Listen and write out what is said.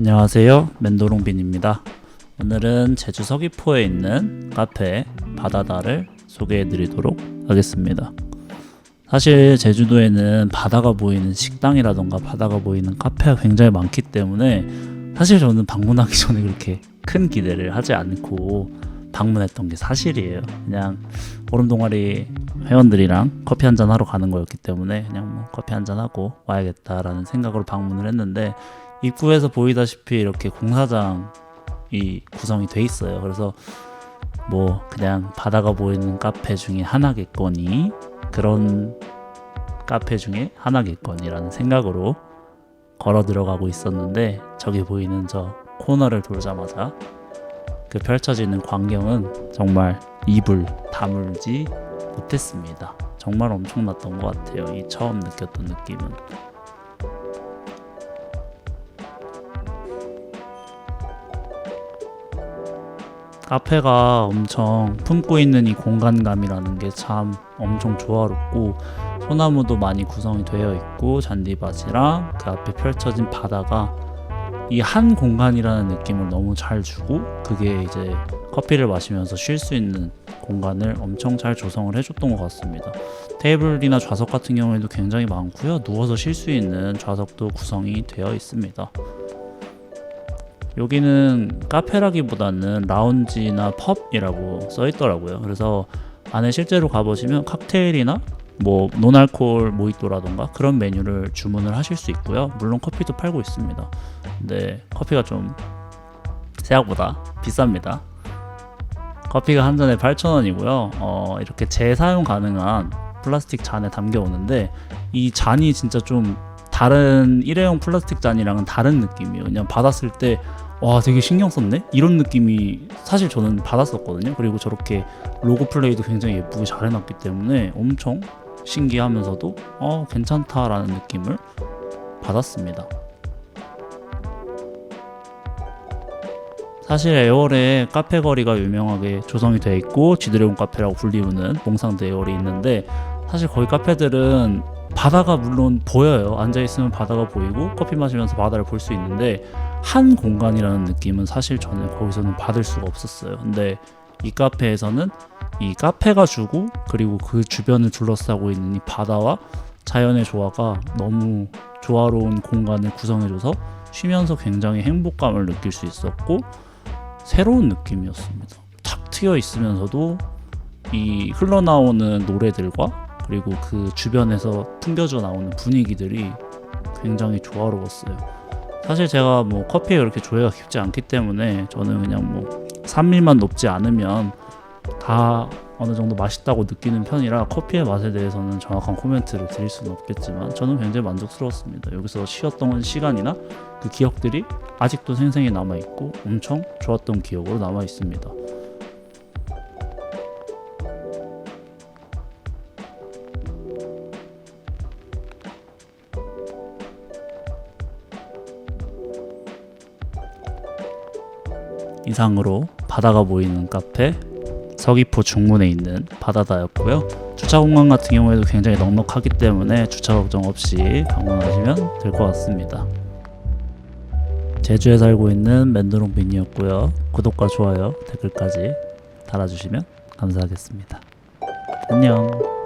안녕하세요. 멘도롱빈입니다. 오늘은 제주 서귀포에 있는 카페 바다다를 소개해 드리도록 하겠습니다. 사실 제주도에는 바다가 보이는 식당이라던가 바다가 보이는 카페가 굉장히 많기 때문에 사실 저는 방문하기 전에 그렇게 큰 기대를 하지 않고 방문했던 게 사실이에요. 그냥 얼음 동아리 회원들이랑 커피 한 잔 하러 가는 거였기 때문에 그냥 뭐 커피 한 잔 하고 와야겠다라는 생각으로 방문을 했는데 입구에서 보이다시피 이렇게 공사장이 구성이 돼 있어요. 그래서 뭐 그냥 바다가 보이는 카페 중에 하나겠거니 그런 카페 중에 하나겠거니라는 생각으로 걸어 들어가고 있었는데 저기 보이는 저 코너를 돌자마자 그 펼쳐지는 광경은 정말 입을 다물지 못했습니다. 정말 엄청났던 것 같아요. 이 처음 느꼈던 느낌은. 카페가 엄청 품고 있는 이 공간감이라는 게 참 엄청 조화롭고 소나무도 많이 구성이 되어 있고 잔디밭이랑 그 앞에 펼쳐진 바다가 이 한 공간이라는 느낌을 너무 잘 주고 그게 이제 커피를 마시면서 쉴 수 있는 공간을 엄청 잘 조성을 해줬던 것 같습니다. 테이블이나 좌석 같은 경우에도 굉장히 많고요. 누워서 쉴 수 있는 좌석도 구성이 되어 있습니다. 여기는 카페라기보다는 라운지나 펍이라고 써 있더라고요. 그래서 안에 실제로 가보시면 칵테일이나 뭐 노알콜 모히또라던가 그런 메뉴를 주문을 하실 수 있고요. 물론 커피도 팔고 있습니다. 근데 커피가 좀 생각보다 비쌉니다. 커피가 한 잔에 8,000원이고요. 어, 이렇게 재사용 가능한 플라스틱 잔에 담겨 오는데 이 잔이 진짜 좀 다른 일회용 플라스틱 잔이랑은 다른 느낌이에요. 그냥 받았을 때 와 되게 신경 썼네 이런 느낌이 사실 저는 받았었거든요. 그리고 저렇게 로고 플레이도 굉장히 예쁘게 잘 해놨기 때문에 엄청 신기하면서도 어 괜찮다라는 느낌을 받았습니다. 사실 애월에 카페 거리가 유명하게 조성이 되어 있고 지드래곤 카페라고 불리우는 몽상드 애월이 있는데 사실 거기 카페들은 바다가 물론 보여요. 앉아 있으면 바다가 보이고 커피 마시면서 바다를 볼 수 있는데 한 공간이라는 느낌은 사실 저는 거기서는 받을 수가 없었어요. 근데 이 카페에서는 이 카페가 주고 그리고 그 주변을 둘러싸고 있는 이 바다와 자연의 조화가 너무 조화로운 공간을 구성해줘서 쉬면서 굉장히 행복감을 느낄 수 있었고 새로운 느낌이었습니다. 탁 트여 있으면서도 이 흘러나오는 노래들과 그리고 그 주변에서 풍겨져 나오는 분위기들이 굉장히 조화로웠어요. 사실 제가 뭐 커피에 그렇게 조예가 깊지 않기 때문에 저는 그냥 뭐 산미만 높지 않으면 다 어느 정도 맛있다고 느끼는 편이라 커피의 맛에 대해서는 정확한 코멘트를 드릴 수는 없겠지만 저는 굉장히 만족스러웠습니다. 여기서 쉬었던 시간이나 그 기억들이 아직도 생생히 남아 있고 엄청 좋았던 기억으로 남아 있습니다. 이상으로 바다가 보이는 카페 서귀포 중문에 있는 바다다였고요. 주차 공간 같은 경우에도 굉장히 넉넉하기 때문에 주차 걱정 없이 방문하시면 될 것 같습니다. 제주에 살고 있는 맨드롱 빈이었고요. 구독과 좋아요, 댓글까지 달아주시면 감사하겠습니다. 안녕.